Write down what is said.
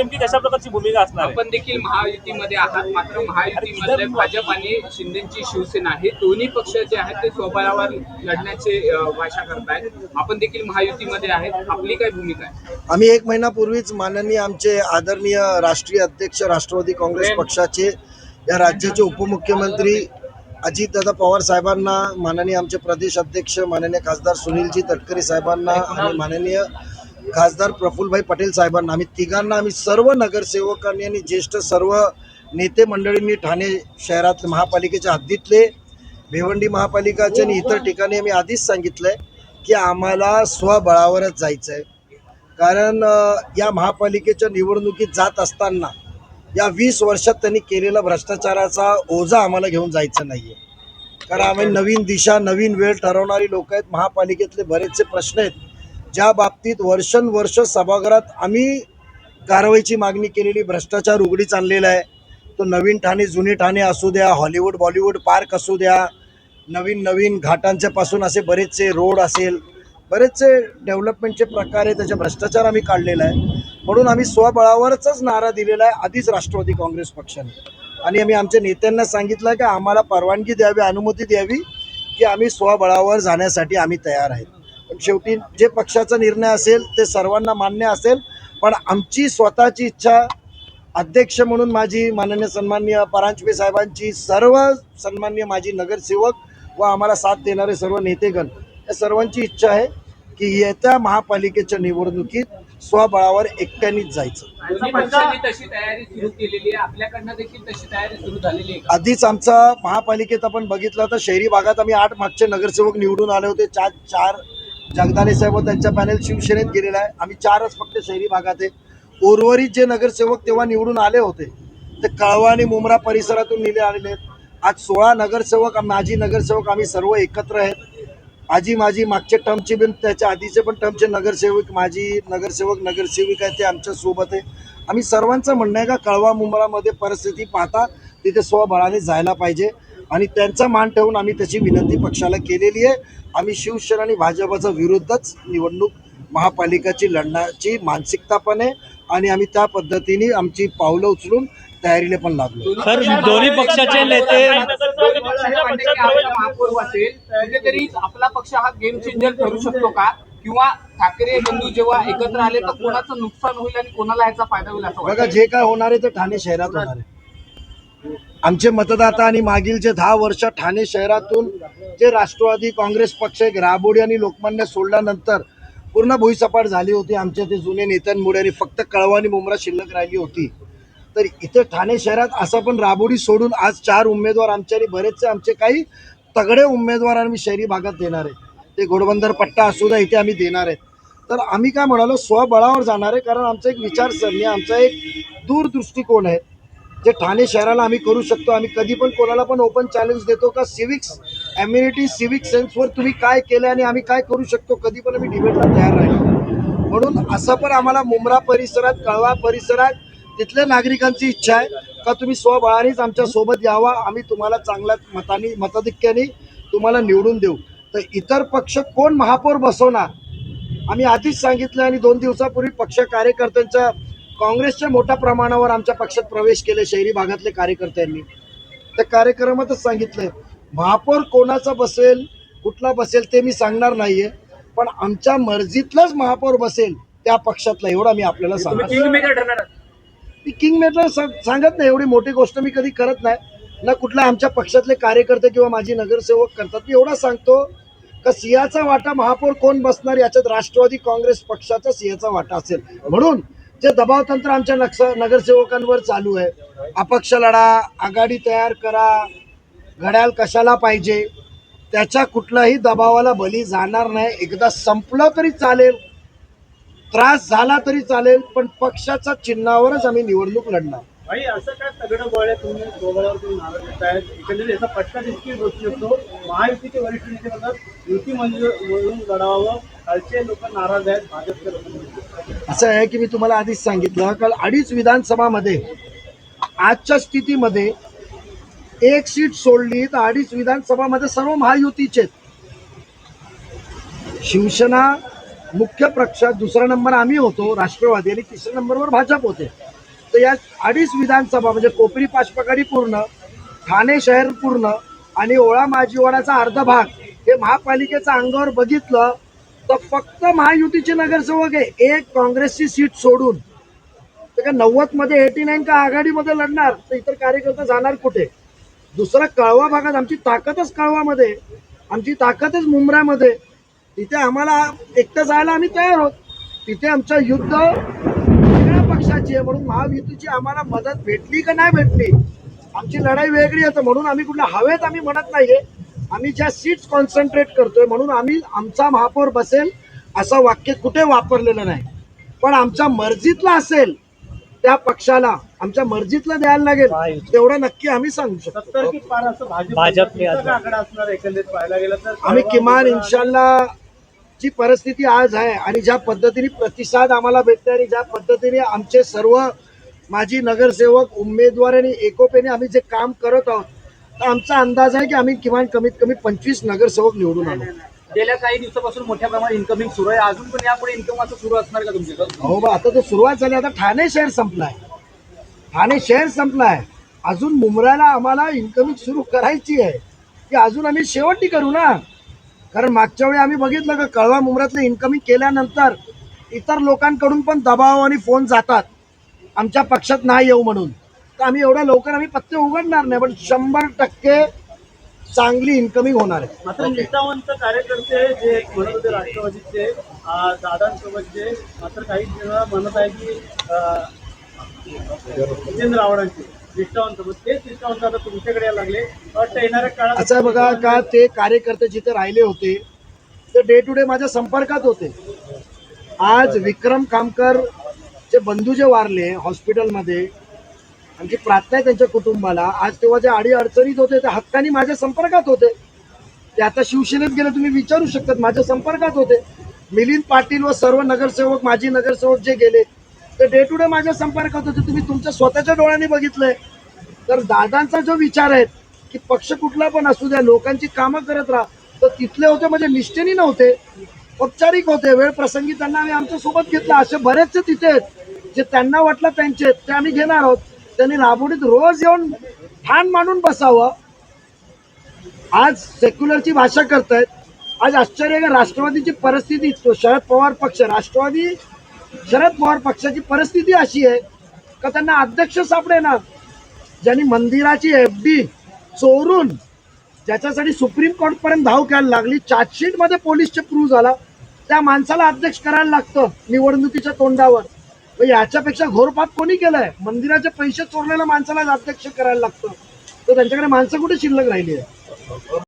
नेमकी कशा प्रकारची भूमिका असणार आहे? आपण देखील महायुतीमध्ये आहात. मात्र महायुतीमध्ये भाजप आणि शिंदेची शिवसेना हे दोन्ही पक्ष जे आहेत ते स्वबळावर लढण्याचे अं, भाषा करतायत. आपण देखील महायुतीमध्ये आहेत. आपली काय भूमिका आहे? आम्ही एक महिनापूर्वीच माननीय आमचे आदरणीय राष्ट्रीय अध्यक्ष राष्ट्रवादी काँग्रेस पक्षाचे या राज्याचे उपमुख्यमंत्री अजितदादा पवार साहेबांना माननीय आमचे प्रदेश अध्यक्ष माननीय खासदार सुनीलजी तटकरे साहेबांना आणि माननीय खासदार प्रफुल्लभाई पटेल साहेबांना आम्ही तिघांना आम्ही सर्व नगरसेवकांनी आणि ज्येष्ठ सर्व नेते मंडळींनी ठाणे शहरात महापालिकेच्या हद्दीतले भिवंडी महापालिकाच्या आणि इतर ठिकाणी आम्ही आधीच सांगितलंय की आम्हाला स्वबळावरच जायचं आहे कारण या महापालिकेच्या निवडणुकीत जात असताना या वीस वर्षात त्यांनी केलेला भ्रष्टाचाराचा ओझा आम्हाला घेऊन जायचं नाही आहे कारण आम्ही नवीन दिशा नवीन वेळ ठरवणारी लोक आहेत. महापालिकेतले बरेचसे प्रश्न आहेत. ज्या बाबतीत वर्षानुवर्ष सभागृहात आम्ही कारवाईची मागणी केलेली भ्रष्टाचार उघडीच आणलेला आहे. तो नवीन ठाणे जुने ठाणे असू द्या हॉलिवूड बॉलिवूड पार्क असू द्या नवीन नवीन घाटांच्या पासून असे बरेचसे रोड असेल बरेचसे डेव्हलपमेंटचे प्रकार आहे त्याचे भ्रष्टाचार आम्ही काढलेला आहे. म्हणून आम्ही स्वबळावरच नारा दिलेला आहे आधीच राष्ट्रवादी काँग्रेस पक्षाने. आणि आम्ही आमच्या नेत्यांना सांगितलं की आम्हाला परवानगी द्यावी अनुमती द्यावी की आम्ही स्वबळावर जाण्यासाठी आम्ही तयार आहेत. शेवटी जे पक्षाचा निर्णय असेल ते सर्वांना मान्य असेल. पण आमची स्वतःची इच्छा अध्यक्ष म्हणून माझी माननीय सन्माननीय परांजपे साहेबांची सर्व सन्माननीय माझी नगरसेवक व आम्हाला साथ देणारे सर्व नेतेगण या सर्वांची इच्छा आहे की येत्या महापालिकेच्या निवडणुकीत स्वबळावर एकट्यानेच जायचं. दोन्ही पक्षांनी तशी तयारी सुरू केलेली आहे. आपल्याकडनं देखील तशी तयारी सुरू झालेली आहे का? आधीच आमचा महापालिकेत आपण बघितलं तर शहरी भागात आम्ही आठ मागचे नगरसेवक निवडून आले होते. चार चार जगदाने साहेब त्यांच्या पॅनेल शिवसेनेत गेलेला आहे. आम्ही चारच फक्त शहरी भागात आहे. उर्वरित जे नगरसेवक तेव्हा निवडून आले होते ते कळवा आणि मुंब्रा परिसरातून निले आलेले आहेत. आज सोळा नगरसेवक माजी नगरसेवक आम्ही सर्व एकत्र आहेत. आजी माझी मागच्या टर्मचे पण त्याच्या आधीचे पण टर्मचे नगरसेवक माझी नगरसेवक नगरसेविका आहे ते आमच्यासोबत आहे आम्ही सर्वांचं म्हणणं आहे का कळवा मुंब्रामध्ये परिस्थिती पाहता तिथे स्वबळाने जायला पाहिजे. आणि त्यांचा मान ठेवून आम्ही त्याची विनंती पक्षाला केलेली आहे. आम्ही शिवसेना आणि भाजपच्या विरुद्धच निवडणूक महापालिकाची लढण्याची मानसिकता पण आहे आणि आम्ही त्या पद्धतीने आमची पावलं उचलून तयारीला पण लागलो. सर दोन्ही पक्षाचे नेते आपला कुठेतरी पक्ष हा गेम चेंजर ठरू शकतो का? किंवा ठाकरे बंधू जेव्हा एकत्र आले तर कोणाचं नुकसान होईल आणि कोणाला ह्याचा फायदा होईल असं बघा जे काय होणार आहे ते ठाणे शहरात होणार आहे. आमचे मतदाता आणि मागीलचे दहा वर्ष ठाणे शहरातून जे राष्ट्रवादी काँग्रेस पक्ष एक राबोडी आणि लोकमान्य सोडल्यानंतर पूर्ण भुईसपाट झाली होती. आमच्या ते जुने नेत्यांमुळे आणि फक्त कळवा आणि मुंब्रा शिल्लक राहिली होती. तर इथे ठाणे शहरात असं पण राबोडी सोडून आज चार उमेदवार आमचे आणि बरेचसे आमचे काही तगडे उमेदवार आम्ही शहरी भागात देणार आहे. ते घोडबंदर पट्टा असू द्या इथे आम्ही देणार आहेत तर आम्ही काय म्हणालो स्वबळावर जाणार आहे कारण आमचा एक विचारसरणी आमचा एक दूरदृष्टिकोन आहे. जे ठाणे शहराला आम्ही करू शकतो आम्ही कधी पण कोणाला पण ओपन चॅलेंज देतो का सिविक्स एम्युनिटी सिविक सेन्सवर तुम्ही काय केलं आणि आम्ही काय करू शकतो कधी पण आम्ही डिबेटला तयार राहिलो. म्हणून असं पण आम्हाला मुंब्रा परिसरात कळवा परिसरात तिथल्या नागरिकांची इच्छा आहे का तुम्ही स्वबळानेच आमच्यासोबत यावा आम्ही तुम्हाला चांगल्या मतानी मताधिक्याने तुम्हाला निवडून देऊ. तर इतर पक्ष कोण महापौर बसवणार? आम्ही आधीच सांगितलं आणि दोन दिवसापूर्वी पक्ष कार्यकर्त्यांच्या काँग्रेसच्या मोठ्या प्रमाणावर आमच्या पक्षात प्रवेश केले शहरी भागातले कार्यकर्त्यांनी. त्या कार्यक्रमातच सांगितलंय महापौर कोणाचा बसेल कुठला बसेल ते मी सांगणार नाहीये पण आमच्या मर्जीतलाच महापौर बसेल त्या पक्षातला एवढा मी आपल्याला सांगतो मी किंग मेकर सांगत नाही एवढी मोठी गोष्ट मी कधी करत नाही. ना कुठल्या आमच्या पक्षातले कार्यकर्ते किंवा माझी नगरसेवक करतात. मी एवढा सांगतो का सिंहाचा वाटा महापौर कोण बसणार याच्यात राष्ट्रवादी काँग्रेस पक्षाचा सिंहाचा वाटा असेल. म्हणून जे दबावतंत्र आमच्या नक्ष नगरसेवकांवर चालू आहे. अपक्ष लढा आघाडी तयार करा घड्याळ कशाला पाहिजे त्याच्या कुठलाही दबावाला बली जाणार नाही. एकदा संपलं तरी चालेल त्रास झाला तरी चालेल पण पक्षाच्या चिन्हावरच आम्ही निवडणूक लढणार. भाई असं काय तगडं बळ आहे तुम्ही दोघांवर तुम्ही नाराज आहेत एकंदरीत याचा फटका देखील बसू शकतो महायुतीचे वरिष्ठ नेते म्हणतात युती म्हणजे म्हणून लढावं. खालचे लोक नाराज आहेत भाजपचे लोक असं आहे की मी तुम्हाला आधीच सांगितलं काल अडीच विधानसभामध्ये आजच्या स्थितीमध्ये एक सीट सोडली तर अडीच विधानसभामध्ये सर्व महायुतीचे शिवसेना मुख्य पक्षात दुसरा नंबर आम्ही होतो राष्ट्रवादी आणि तिसऱ्या नंबरवर भाजप होते. तर या अडीच विधानसभा म्हणजे कोपरी पाचपगडी पूर्ण ठाणे शहर पूर्ण आणि ओळा माजीवाडाचा अर्धा भाग हे महापालिकेचा अंगावर बघितलं तर फक्त महायुतीचे नगरसेवक आहे. एक काँग्रेसची सीट सोडून. तर का नव्वदमध्ये एटी नाईन का आघाडीमध्ये लढणार? तर इतर कार्यकर्ता जाणार कुठे? दुसरा कळवा भागात आमची ताकदच कळवामध्ये आमची ताकदच मुंब्रामध्ये. तिथे आम्हाला एकटं जायला आम्ही तयार आहोत. तिथे आमचं युद्ध पक्षाची आहे म्हणून महायुतीची आम्हाला मदत भेटली का नाही भेटली? आमची लढाई वेगळी आहे म्हणून आम्ही कुठल्या हवेत आम्ही म्हणत नाहीये. आम्ही ज्या सीट्स कॉन्सन्ट्रेट करतोय म्हणून आम्ही आमचा महापौर बसेल असं वाक्य कुठे वापरलेलं नाही. पण आमच्या मर्जीतला असेल त्या पक्षाला आमच्या मर्जीतला द्यायला लागेल तेवढं नक्की आम्ही सांगू शकतो. भाजप भाजपने तुमचा आज- काय आकडा असणार आहे एकंदरीत पाहायला गेलं तर आम्ही किमान इन्शाल्लाह ची परिस्थिती आज आहे आणि ज्या पद्धतीने प्रतिसाद आम्हाला भेटते आणि ज्या पद्धतीने आमचे सर्व माजी नगरसेवक उमेदवार आणि एकोपेने आम्ही जे काम करत आहोत तर आमचा अंदाज आहे की आम्ही किमान कमीत कमी पंचवीस नगरसेवक निवडून आणू गेल्या काही दिवसापासून मोठ्या प्रमाणात इन्कमिंग सुरू आहे. अजून पण यापुढे इन्कम असं सुरू असणार का तुमच्याकडे? हो बा आता तर सुरुवात झाली. आता ठाणे शहर संपलाय. ठाणे शहर संपलाय. अजून मुंबऱ्याला आम्हाला इन्कमिंग सुरू करायची आहे. की अजून आम्ही शेवटी करू ना? कारण मागच्या वेळी आम्ही बघितलं का कळवा मुंबऱ्यातलं इन्कमिंग केल्यानंतर इतर लोकांकडून पण दबाव आणि फोन जातात. आमच्या पक्षात नाही येऊ म्हणून. तर आम्ही एवढ्या लवकर आम्ही पत्ते उघडणार नाही पण शंभर टक्के चांगली इन्कमिंग होणार आहे. मात्र निष्ठावंत कार्यकर्ते जे म्हणत होते राष्ट्रवादीचे दादांसोबतचे मात्र काही जण म्हणत आहे की जितेंद्र आव्हाडांचे तेच आता तुमच्याकडे यायला लागले. वाटतं येणाऱ्या काळात असं बघा का ते कार्यकर्ते जिथे राहिले होते ते डे टू डे माझ्या संपर्कात होते. आज विक्रम कामकर चे बंधू जे वारले हॉस्पिटलमध्ये आमची प्रार्थना आहे त्यांच्या कुटुंबाला आज तेव्हा जे अडी अडचणीत होते ते हक्काने माझ्या संपर्कात होते. ते आता शिवसेनेत गेले तुम्ही विचारू शकतात माझ्या संपर्कात होते. मिलिंद पाटील व सर्व नगरसेवक माजी नगरसेवक जे गेले ते डे टू डे माझ्या संपर्कात होते. तुम्ही तुमच्या स्वतःच्या डोळ्यांनी बघितलंय तर दादांचा जो विचार आहे की पक्ष कुठला पण असू द्या लोकांची कामं करत राहा तर तिथले होते म्हणजे निष्ठेनी नव्हते औपचारिक होते. वेळ प्रसंगी त्यांना आम्ही आमच्यासोबत घेतला. असे बरेचसे तिथे आहेत जे त्यांना वाटलं त्यांचे ते आम्ही घेणार आहोत. त्यांनी राबवणीत रोज येऊन ठाण मांडून बसावं. आज सेक्युलरची भाषा करतायत. आज आश्चर्य राष्ट्रवादीची परिस्थिती शरद पवार पक्ष राष्ट्रवादी शरद पवार पक्षाची परिस्थिती अशी आहे का त्यांना अध्यक्ष सापडे ना ज्यांनी मंदिराची एफ डी चोरून ज्याच्यासाठी सुप्रीम कोर्ट पर्यंत धाव घ्यायला लागली चार्जशीटमध्ये पोलीसचे प्रूव्ह झाला त्या माणसाला अध्यक्ष करायला लागतं निवडणुकीच्या तोंडावर. याच्यापेक्षा घोरपात कोणी केलंय? मंदिराचे पैसे चोरलेल्या माणसाला अध्यक्ष करायला लागतं. तर त्यांच्याकडे माणसं कुठे शिल्लक राहिली आहे?